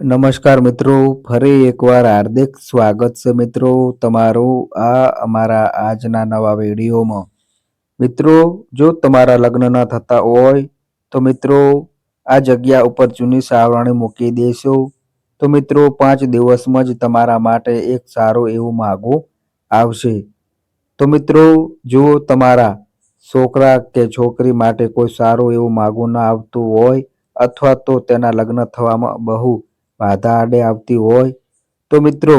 નમસ્કાર મિત્રો, ફરી એકવાર હાર્દિક સ્વાગત છે મિત્રો તમારું આ અમારા આજના નવા વિડીયોમાં. મિત્રો, જો તમારા લગ્ન ન થતા હોય, તો મિત્રો આ જગ્યા ઉપર જૂની સાવરણી મૂકી દેશો. તો મિત્રો, પાંચ દિવસમાં જ તમારા માટે એક સારું એવું માગું આવશે. તો મિત્રો, જો તમારા છોકરા કે છોકરી માટે કોઈ સારું એવું માગું ન આવતું હોય, અથવા તો તેના લગ્ન થવામાં બહુ બાધા આડે આવતી હોય તો મિત્રો,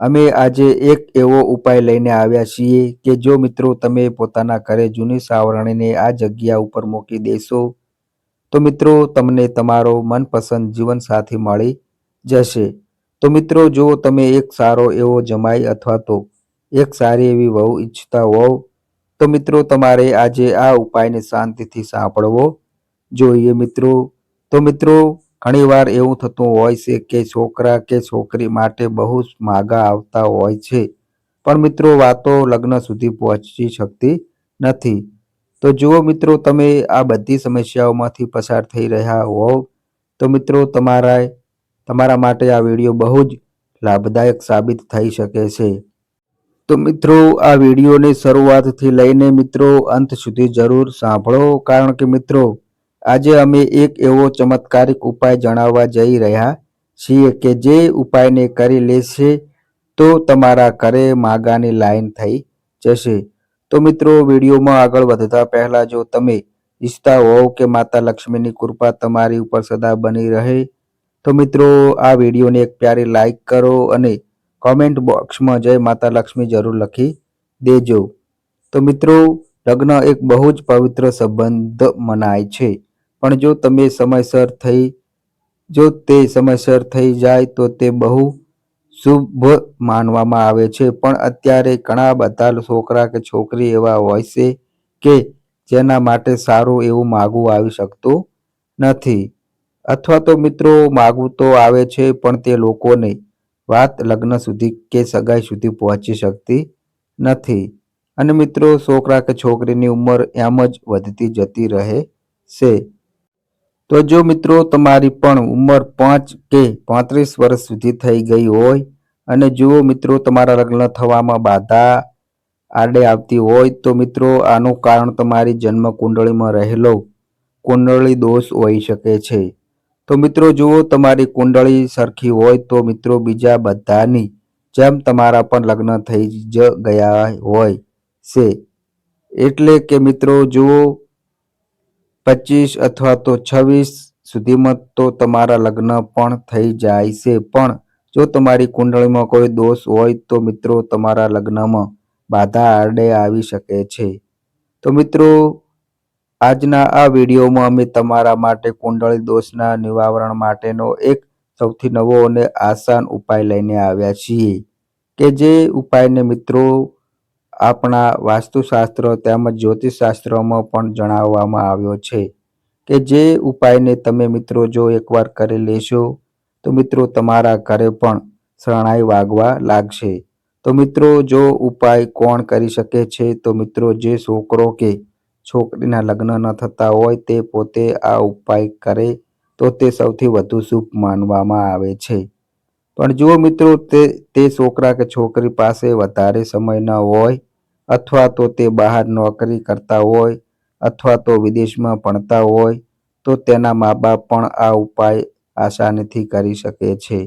અમે આજે એક એવો ઉપાય લઈને આવ્યા છીએ કે જો મિત્રો તમે પોતાના ઘરે જૂની સાવરણીને આ જગ્યા ઉપર મૂકી દેશો, તો મિત્રો તમને તમારો મનપસંદ જીવનસાથી મળી જશે. તો મિત્રો, જો તમે એક સારો એવો જમાઈ અથવા તો એક સારી એવી વહુ ઈચ્છતા હોવ, તો મિત્રો તમારે આજે આ ઉપાયને શાંતિથી સાંભળવો જોઈએ મિત્રો. તો મિત્રો ઘણીવાર એવું થતું હોય છે કે છોકરા કે છોકરી માટે બહુ જ માગા આવતા હોય છે. પણ મિત્રો, વાતો લગ્ન સુધી પહોંચી શકતી નથી. તો જુઓ મિત્રો, તમે આ બધી સમસ્યાઓમાંથી પસાર થઈ રહ્યા હોવ, તો મિત્રો તમારા તમારા માટે આ વીડિયો બહુ જ લાભદાયક સાબિત થઈ શકે છે. તો મિત્રો, આ વિડીયોની શરૂઆતથી લઈને મિત્રો, અંત સુધી જરૂર સાંભળો, કારણ કે મિત્રો આજે અમે એક એવો ચમત્કારિક ઉપાય જણાવવા જઈ રહ્યા છીએ કે જે ઉપાયને કરી લેશે તો તમારા ઘરે માગાની લાઈન થઈ જશે. તો મિત્રો, વિડીયોમાં આગળ વધતા પહેલાં જો તમે ઈચ્છતા હોવ કે માતા લક્ષ્મીની કૃપા તમારી ઉપર સદા બની રહે, તો મિત્રો, આ વિડીયોને એક પ્યારી લાઈક કરો અને કોમેન્ટ બોક્સમાં જય માતા લક્ષ્મી જરૂર લખી દેજો. તો મિત્રો, લગ્ન એક બહુ જ પવિત્ર સંબંધ મનાય છે. પણ જો તમે સમયસર થઈ, જો તે સમયસર થઈ જાય તો તે બહુ શુભ માનવામાં આવે છે. પણ અત્યારે ઘણા બધા છોકરા કે છોકરી એવા હોય છે કે જેના માટે સારું એવું માગવું આવી શકતું નથી. અથવા તો મિત્રો માગવું તો આવે છે, પણ તે લોકોને વાત લગ્ન સુધી કે સગાઈ સુધી પહોંચી શકતી નથી. અને મિત્રો, છોકરા કે છોકરીની ઉંમર એમ જ વધતી જતી રહે છે. તો જો મિત્રો તમારી પણ ઉંમર પાંચ કે પાંત્રીસ વર્ષ સુધી થઈ ગઈ હોય અને જુઓ મિત્રો તમારા લગ્ન થવામાં બાધા આડે આવતી હોય તો મિત્રો આનું કારણ તમારી જન્મ કુંડળીમાં રહેલો કુંડળી દોષ હોઈ શકે છે. તો મિત્રો જુઓ તમારી કુંડળી સરખી હોય તો મિત્રો બીજા બધાની જેમ તમારા પણ લગ્ન થઈ જ ગયા હોય છે. એટલે કે મિત્રો જુઓ પચીસ અથવા તો છવ્વીસ સુધીમાં તો તમારા લગ્ન પણ થઈ જાય છે. પણ જો તમારી કુંડળીમાં કોઈ દોષ હોય તો મિત્રો તમારા લગ્નમાં બાધા આડે આવી શકે છે. તો મિત્રો, આજના આ વિડીયોમાં અમે તમારા માટે કુંડળી દોષના નિવારણ માટેનો એક સૌથી નવો અને આસાન ઉપાય લઈને આવ્યા છીએ. કે જે ઉપાયને મિત્રો આપણા વાસ્તુશાસ્ત્ર તેમજ જ્યોતિષશાસ્ત્રમાં પણ જણાવવામાં આવ્યો છે કે જે ઉપાયને તમે મિત્રો જો એકવાર કરી લેશો, તો મિત્રો તમારા ઘરે પણ શરણાઈ વાગવા લાગશે. તો મિત્રો, જો ઉપાય કોણ કરી શકે છે, તો મિત્રો જે છોકરો કે છોકરીના લગ્ન ન થતા હોય તે પોતે આ ઉપાય કરે, તો તે સૌથી વધુ શુભ માનવામાં આવે છે. પણ જુઓ મિત્રો, તે તે છોકરા કે છોકરી પાસે વધારે સમય ન હોય અથવા તો તે બહાર નોકરી કરતા હોય અથવા તો વિદેશમાં ભણતા હોય, તો તેના મા બાપ પણ આ ઉપાય આસાનીથી કરી શકે છે.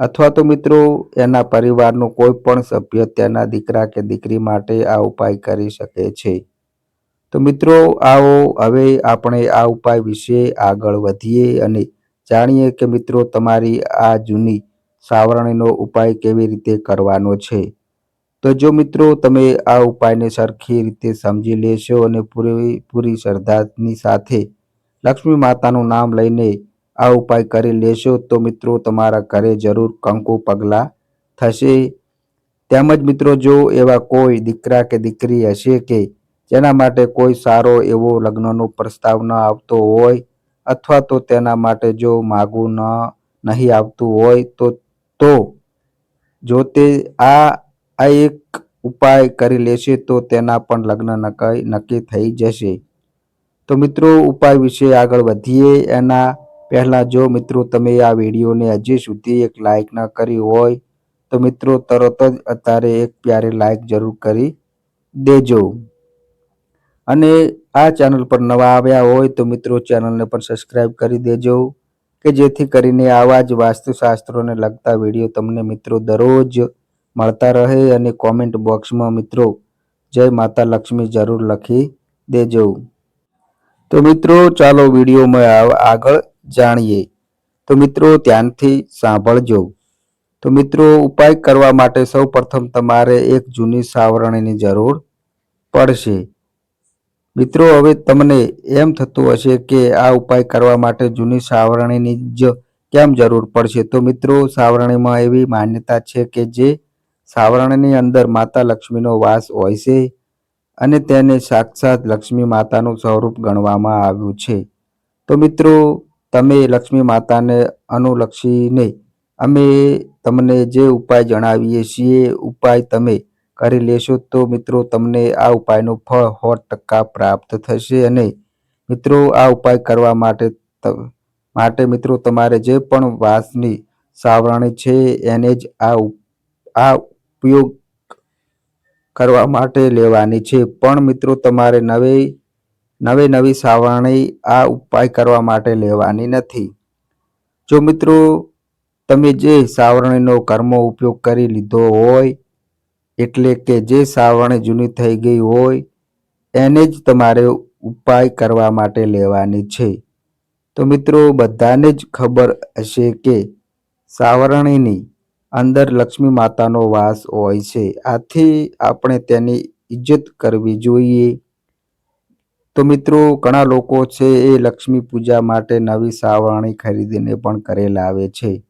અથવા તો મિત્રો, એના પરિવારનો કોઈ પણ સભ્ય તેના દીકરા કે દીકરી માટે આ ઉપાય કરી શકે છે. તો મિત્રો, આવો હવે આપણે આ ઉપાય વિશે આગળ વધીએ અને જાણીએ કે મિત્રો, તમારી આ જૂની સાવરણીનો ઉપાય કેવી રીતે કરવાનો છે. તો જો મિત્રો, તમે આ ઉપાયને સરખી રીતે સમજી લેશો અને પૂરી પૂરી શ્રદ્ધાની સાથે લક્ષ્મી માતાનું નામ લઈને આ ઉપાય કરી લેશો, તો મિત્રો તમારા ઘરે જરૂર કંકુ પગલાં થશે. તેમજ મિત્રો, જો એવા કોઈ દીકરા કે દીકરી હશે કે જેના માટે કોઈ સારો એવો લગ્નનો પ્રસ્તાવ ન આવતો હોય અથવા તો તેના માટે જો માગવું ન, નહીં આવતું હોય, તો તો જો તે આ આ એક ઉપાય કરી લેશે તો તેના પણ લગ્ન નક્કી નક્કી થઈ જશે. તો મિત્રો, ઉપાય વિશે આગળ વધીએ. એના પહેલાં જો મિત્રો તમે આ વિડીયોને હજી સુધી એક લાઇક ન કરી હોય, તો મિત્રો તરત જ અત્યારે એક પ્યારી લાઇક જરૂર કરી દેજો. અને આ ચેનલ પર નવા આવ્યા હોય, તો મિત્રો ચેનલને પણ સબસ્ક્રાઈબ કરી દેજો, કે જેથી કરીને આવા જ વાસ્તુશાસ્ત્રોને લગતા વીડિયો તમને મિત્રો દરરોજ મળતા રહે અને કોમેન્ટ બોક્સમાં મિત્રો, જય માતા લક્ષ્મી, જરૂર લખી દેજો. તો મિત્રો, ચાલો વિડીયોમાં આગળ જાણીએ. તો મિત્રો, ધ્યાનથી સાંભળજો. તો મિત્રો, ઉપાય કરવા માટે સૌ પ્રથમ તમારે એક જૂની સાવરણીની જરૂર પડશે. મિત્રો, હવે તમને એમ થતું હશે કે આ ઉપાય કરવા માટે જૂની સાવરણીની જ કેમ જરૂર પડશે? તો મિત્રો, સાવરણીમાં એવી માન્યતા છે કે જે સાવરણીની અંદર માતા લક્ષ્મીનો વાસ હોય છે અને તેને સાક્ષાત લક્ષ્મી માતાનું સ્વરૂપ ગણવામાં આવ્યું છે. તો મિત્રો, તમે લક્ષ્મી માતાને અનુલક્ષીને અમે તમને જે ઉપાય જણાવીએ છીએ, ઉપાય તમે કરી લેશો તો મિત્રો તમને આ ઉપાયનું ફળ સો ટકા પ્રાપ્ત થશે અને મિત્રો, આ ઉપાય કરવા માટે માટે મિત્રો તમારે જે પણ વાસની સાવરણી છે એને જ આ આ ઉપયોગ કરવા માટે લેવાની છે. પણ મિત્રો, તમારે નવી નવી નવી સાવરણી આ ઉપાય કરવા માટે લેવાની નથી. જો મિત્રો, તમે જે સાવરણીનો કર્મો ઉપયોગ કરી લીધો હોય, એટલે કે જે સાવરણી જૂની થઈ ગઈ હોય, એને જ તમારે ઉપાય કરવા માટે લેવાની છે. તો મિત્રો, બધાને જ ખબર હશે કે સાવરણીની અંદર લક્ષ્મી માતાનો વાસ હોય છે. આથી આપણે તેની ઇજ્જત કરવી જોઈએ. તો મિત્રો, ઘણા લોકો છે એ લક્ષ્મી પૂજા માટે નવી સાવરણી ખરીદીને પણ ઘરે લાવે છે.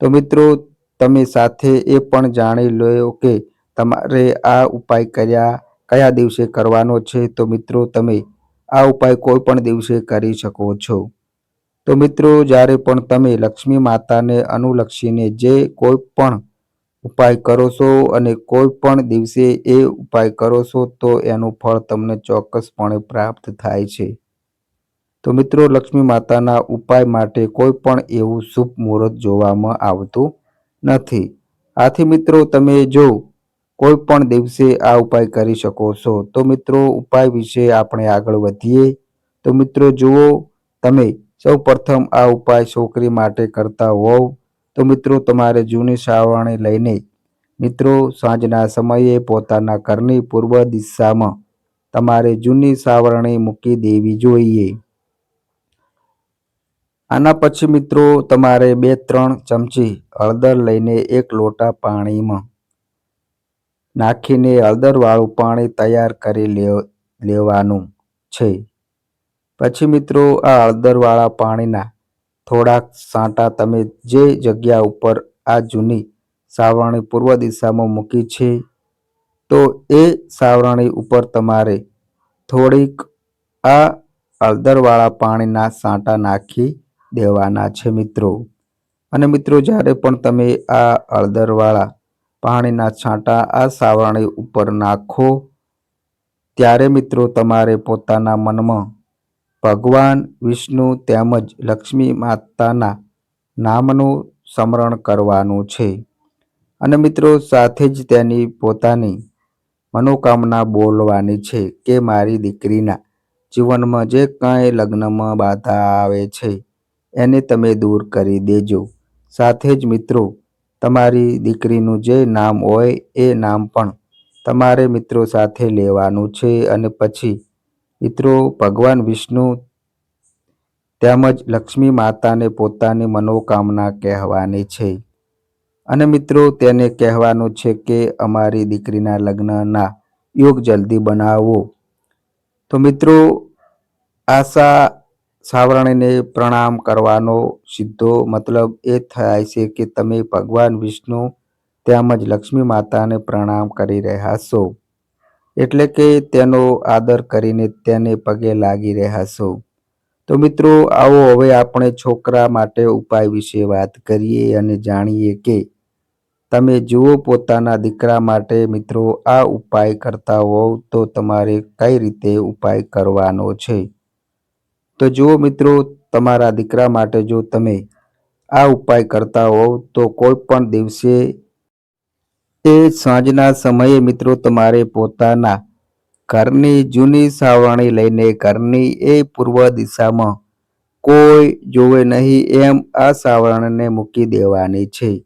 તો મિત્રો, તમે સાથે એ પણ જાણી લો કે તમારે આ ઉપાય કર્યા, કયા દિવસે કરવાનો છે? તો મિત્રો, તમે આ ઉપાય કોઈ પણ દિવસે કરી શકો છો. તો મિત્રો, જ્યારે પણ તમે લક્ષ્મી માતાને અનુલક્ષીને જે કોઈ પણ ઉપાય કરો છો અને કોઈ પણ દિવસે એ ઉપાય કરો છો, તો એનું ફળ તમને ચોક્કસપણે પ્રાપ્ત થાય છે. તો મિત્રો, લક્ષ્મી માતાના ઉપાય માટે કોઈ પણ એવું શુભ મુહૂર્ત જોવામાં આવતું નથી. આથી મિત્રો, તમે જો કોઈ પણ દિવસે આ ઉપાય કરી શકો છો, તો મિત્રો, ઉપાય વિશે આપણે આગળ વધીએ. તો મિત્રો, જુઓ, તમે સૌ પ્રથમ આ ઉપાય છોકરી માટે કરતા હોવ. તો મિત્રો, તમારે જૂની સાવરણી લઈને, મિત્રો, સાંજના સમયે પોતાના ઘરની પૂર્વ દિશામાં તમારે જૂની સાવરણી મૂકી દેવી જોઈએ. આના પછી મિત્રો, તમારે બે ત્રણ ચમચી હળદર લઈને એક લોટા પાણીમાં નાખીને હળદરવાળું પાણી તૈયાર કરી લેવાનું છે. પછી મિત્રો આ હળદરવાળા પાણીના થોડાક સાંટા તમે જે જગ્યા ઉપર આ જૂની સાવરણી પૂર્વ દિશામાં મૂકી છે, તો એ સાવરણી ઉપર તમારે થોડીક આ હળદરવાળા પાણીના સાંટા નાખી દેવાના છે મિત્રો. અને મિત્રો જ્યારે પણ તમે આ હળદરવાળા પાણીના છાંટા આ સાવરણી ઉપર નાખો, ત્યારે મિત્રો તમારે પોતાના મનમાં ભગવાન, વિષ્ણુ તેમજ લક્ષ્મી માતાના નામનું સ્મરણ કરવાનું છે. અને મિત્રો, સાથે જ તેની પોતાની મનોકામના બોલવાની છે કે મારી દીકરીના જીવનમાં જે કાંઈ લગ્નમાં બાધા આવે છે, એને તમે દૂર કરી દેજો. સાથે જ મિત્રો, તમારી દીકરીનું જે નામ હોય એ નામ પણ તમારે મિત્રો સાથે લેવાનું છે અને પછી મિત્રો, ભગવાન વિષ્ણુ તેમજ લક્ષ્મી માતાને પોતાની મનોકામના કહેવાની છે. અને મિત્રો, તેને કહેવાનું છે કે અમારી દીકરીના લગ્નના યોગ જલ્દી બનાવો. તો મિત્રો, આશા સાવરણીને પ્રણામ કરવાનો સીધો મતલબ એ થાય છે કે તમે ભગવાન વિષ્ણુ તેમજ લક્ષ્મી માતાને પ્રણામ કરી રહ્યા છો. એટલે કે તેનો આદર કરીને તેને પગે લાગી રહ્યા તો મિત્રો, આવો હવે આપણે છોકરા માટે ઉપાય વિશે વાત કરીએ અને જાણીએ કે તમે જુઓ પોતાના દીકરા માટે, મિત્રો, આ ઉપાય કરતા હોવ તો તમારે કઈ રીતે ઉપાય કરવાનો છે? તો જુઓ મિત્રો, તમારા દીકરા માટે જો તમે આ ઉપાય કરતા હોવ તો કોઈ પણ દિવસે એ સાંજના સમયે મિત્રો તમારે પોતાના ઘરની જૂની સાવરણી લઈને ઘરની એ પૂર્વ દિશામાં કોઈ જોવે નહીં એમ આ સાવરણને મૂકી દેવાની છે.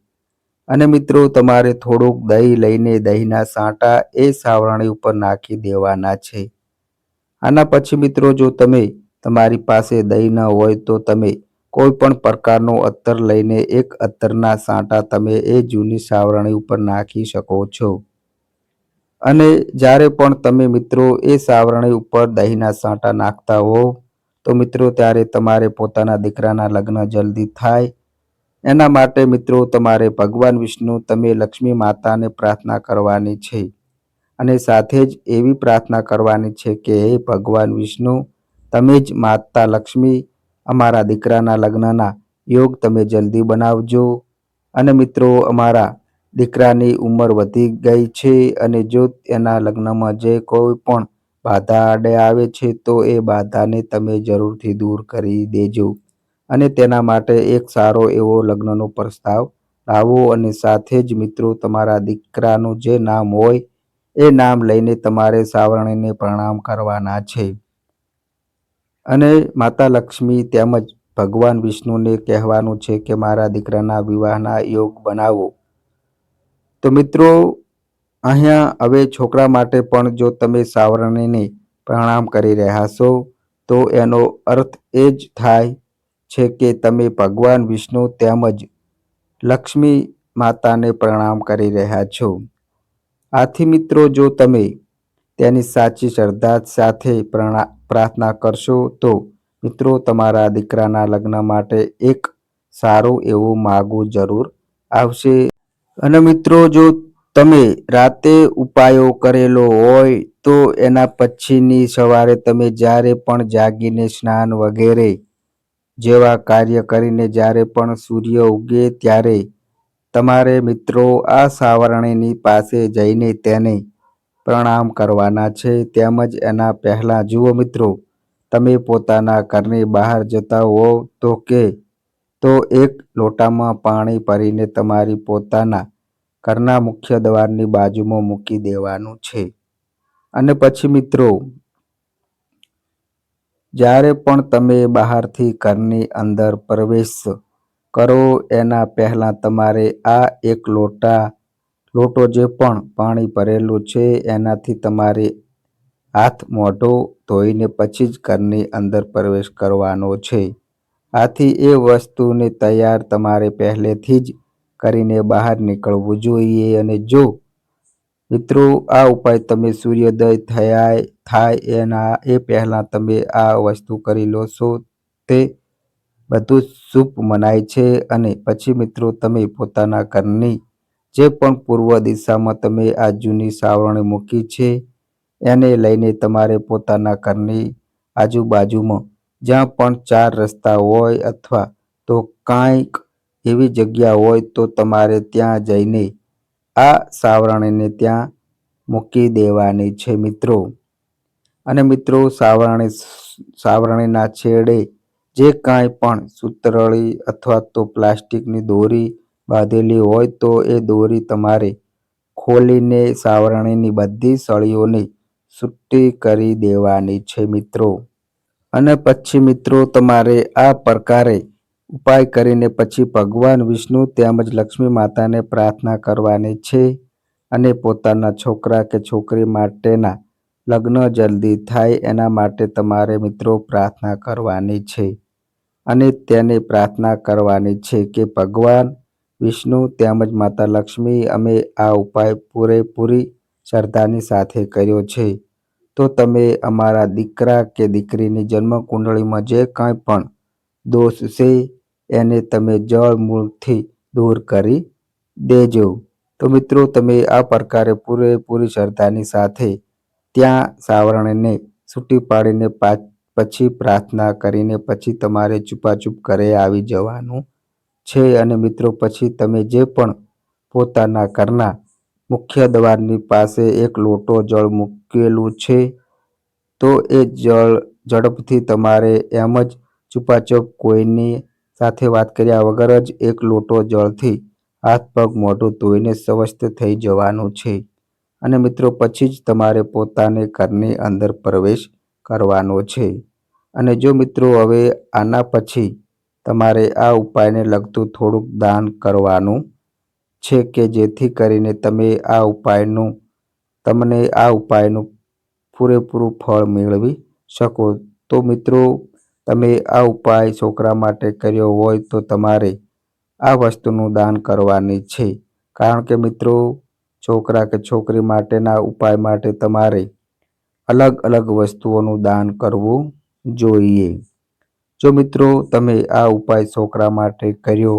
અને મિત્રો તમારે થોડુંક દહીં લઈને દહીંના સાંટા એ સાવરણી ઉપર નાખી દેવાના છે. આના પછી મિત્રો જો તમે તમારી પાસે દહીં ન હોય તો તમે કોઈ પણ પ્રકારનું અત્તર લઈને એક અત્તરના સાંટા તમે એ જૂની સાવરણી ઉપર નાખી શકો છો. અને જ્યારે પણ તમે મિત્રો એ સાવરણી ઉપર દહીંના સાંટા નાખતા હો, તો મિત્રો ત્યારે તમારે પોતાના દીકરાના લગ્ન જલ્દી થાય. એના માટે મિત્રો તમારે ભગવાન વિષ્ણુ, તમે લક્ષ્મી માતાને પ્રાર્થના કરવાની છે. અને સાથે જ એવી પ્રાર્થના કરવાની છે કે, હે ભગવાન વિષ્ણુ, તમે જ માતા લક્ષ્મી અમારા દીકરાના લગ્નના યોગ તમે જલ્દી બનાવજો. અને મિત્રો, અમારા દીકરાની ઉંમર વધી ગઈ છે અને જો એના લગ્નમાં જે કોઈ પણ બાધા આડે આવે છે, તો એ બાધાને તમે જરૂરથી દૂર કરી દેજો. અને તેના માટે એક સારો એવો લગ્નનો પ્રસ્તાવ લાવો અને સાથે જ મિત્રો, તમારા દીકરાનું જે નામ હોય, એ નામ લઈને તમારે સાવરણીને પ્રણામ કરવાના છે. અને માતા લક્ષ્મી તેમજ ભગવાન વિષ્ણુને કહેવાનું છે કે મારા દીકરાના વિવાહના યોગ બનાવો. તો મિત્રો, અહીંયા હવે છોકરા માટે પણ જો તમે સાવરણીને પ્રણામ કરી રહ્યા છો તો એનો અર્થ એ જ થાય છે કે તમે ભગવાન વિષ્ણુ તેમજ લક્ષ્મી માતાને પ્રણામ કરી રહ્યા છો. આથી મિત્રો, જો તમે તેની સાચી શ્રદ્ધા સાથે પ્રાર્થના કરશો તો, મિત્રો, તમારા દીકરાના લગ્ન માટે એક સારું એવું માગું જરૂર આવશે. અને મિત્રો, જો તમે રાતે ઉપાયો કરેલો હોય તો એના પછીની સવારે તમે જ્યારે પણ જાગીને સ્નાન વગેરે જેવા કાર્ય કરીને જ્યારે પણ સૂર્ય ઉગે ત્યારે તમારે મિત્રો આ સાવરણીની પાસે જઈને તેને પ્રણામ કરવાના છે. તેમજ એના પહેલાં, જુઓ મિત્રો, તમે પોતાના ઘરની બહાર જતા હોવ તો કે, તો એક લોટામાં પાણી ભરીને તમારી પોતાના ઘરના મુખ્ય દ્વારની બાજુમાં મૂકી દેવાનું છે. અને પછી મિત્રો, જ્યારે પણ તમે બહારથી ઘરની અંદર પ્રવેશ કરો, એના પહેલાં તમારે આ એક લોટા લોટો જે પણ પાણી ભરેલું છે, એનાથી તમારે હાથ મોઢું ધોઈને પછી જ ઘરની અંદર પ્રવેશ કરવાનો છે. આથી એ વસ્તુને તૈયાર તમારે પહેલેથી જ કરીને બહાર નીકળવું જોઈએ અને જો મિત્રો આ ઉપાય તમે સૂર્યોદય થયા થાય એના, એ પહેલાં તમે આ વસ્તુ કરી લો છો, તે બધું શુભ મનાય છે અને પછી મિત્રો તમે પોતાના ઘરની જે પણ પૂર્વ દિશામાં તમે આ જૂની સાવરણી મૂકી છે, એને લઈને તમારે પોતાના ઘરની આજુબાજુમાં જ્યાં પણ ચાર રસ્તા હોય અથવા તો કાંઈક એવી જગ્યા હોય તો તમારે ત્યાં જઈને આ સાવરણીને ત્યાં મૂકી દેવાની છે મિત્રો. અને મિત્રો, સાવરણી સાવરણીના છેડે જે કાંઈ પણ સુતરળી અથવા તો પ્લાસ્ટિકની દોરી બાંધેલી હોય તો એ દોરી તમારે ખોલીને સાવરણીની બધી સળીઓને છૂટી કરી દેવાની છે મિત્રો. અને પછી મિત્રો તમારે આ પ્રકારે ઉપાય કરીને પછી ભગવાન વિષ્ણુ તેમજ લક્ષ્મી માતાને પ્રાર્થના કરવાની છે અને પોતાના છોકરા કે છોકરી માટેના લગ્ન જલ્દી થાય એના માટે તમારે મિત્રો પ્રાર્થના કરવાની છે. અને તેને પ્રાર્થના કરવાની છે કે ભગવાન વિષ્ણુ તેમજ માતા લક્ષ્મી અમે આ ઉપાય પૂરેપૂરી શ્રદ્ધાની સાથે કર્યો છે. તો તમે અમારા દીકરા કે દીકરીની જન્મ કુંડળીમાં જે કાંઈ પણ દોષ છે, એને તમે જળ મૂળથી દૂર કરી દેજો. તો મિત્રો, તમે આ પ્રકારે પૂરેપૂરી શ્રદ્ધાની સાથે ત્યાં સાવરણને છૂટી પાડીને પછી પ્રાર્થના કરીને પછી તમારે છુપાછુપ ઘરે આવી જવાનું છે અને મિત્રો, પછી તમે જે પણ પોતાના ઘરના મુખ્ય દ્વારની પાસે એક લોટો જળ મૂકેલું છે, તો એ જળ ઝડપથી તમારે એમ જ ચૂપાચૂપ કોઈની સાથે વાત કર્યા વગર જ એક લોટો જળથી હાથ પગ મોઢું ધોઈને સ્વસ્થ થઈ જવાનું છે. અને મિત્રો, પછી જ તમારે પોતાને ઘરની અંદર પ્રવેશ કરવાનો છે. અને જો મિત્રો, હવે આના પછી તમારે આ ઉપાયને લગતું થોડુંક દાન કરવાનું છે કે જેથી કરીને તમે આ ઉપાયનું, તમને આ ઉપાયનું પૂરેપૂરું ફળ મેળવી શકો. તો મિત્રો, તમે આ ઉપાય છોકરા માટે કર્યો હોય તો તમારે આ વસ્તુનું દાન કરવાની છે. કારણ કે મિત્રો, છોકરા કે છોકરી માટેના ઉપાય માટે તમારે અલગ અલગ વસ્તુઓનું દાન કરવું જોઈએ. જો મિત્રો તમે આ ઉપાય છોકરા માટે કર્યો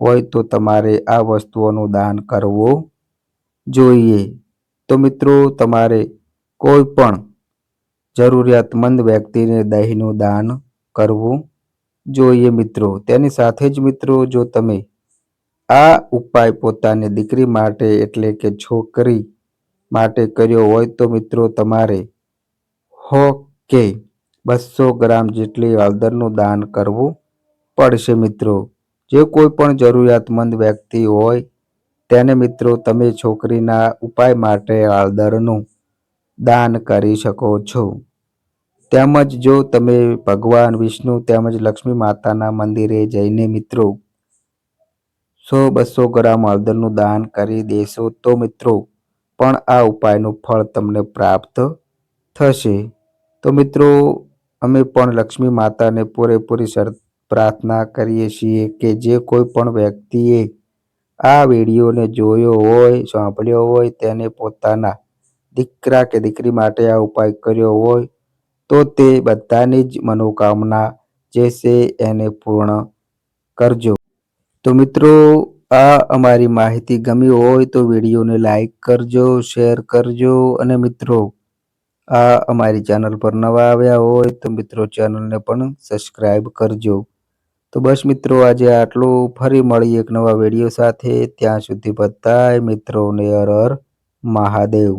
હોય તો તમારે આ વસ્તુઓનું દાન કરવું જોઈએ. તો મિત્રો તમારે કોઈ પણ જરૂરિયાતમંદ વ્યક્તિને દહીંનું દાન કરવું જોઈએ મિત્રો. તેની સાથે જ મિત્રો જો તમે આ ઉપાય પોતાની દીકરી માટે એટલે કે છોકરી માટે કર્યો હોય તો મિત્રો તમારે હો કે બસો ગ્રામ જેટલી હળદરનું દાન કરવું પડશે મિત્રો. જે કોઈ પણ જરૂરિયાતમંદ વ્યક્તિ હોય, તેને મિત્રો તમે છોકરીના ઉપાય માટે હળદરનું દાન કરી શકો છો. તેમજ જો તમે ભગવાન, વિષ્ણુ તેમજ લક્ષ્મી માતાના મંદિરે જઈને મિત્રો સો બસો ગ્રામ હળદરનું દાન કરી દેશો, તો મિત્રો પણ આ ઉપાયનું ફળ તમને પ્રાપ્ત થશે. તો મિત્રો અમે પણ લક્ષ્મી માતાને પૂરેપૂરી પ્રાર્થના કરીએ છીએ કે જે કોઈ પણ વ્યક્તિએ આ વિડીયોને જોયો હોય, સાંભળ્યો હોય, તેને પોતાના દીકરા કે દીકરી માટે આ ઉપાય કર્યો હોય, તો તે બધાની જ મનોકામના જે છે એને પૂર્ણ કરજો. તો મિત્રો, આ અમારી માહિતી ગમી હોય તો વિડીયોને લાઈક કરજો, શેર કરજો અને મિત્રો આ અમારી ચેનલ પર નવા આવ્યા હોય તો મિત્રો ચેનલને પણ સબસ્ક્રાઈબ કરજો. તો બસ મિત્રો આજે આટલું. ફરી મળી એક નવા વીડિયો સાથે. ત્યાં સુધી બધાય મિત્રોને હર મહાદેવ.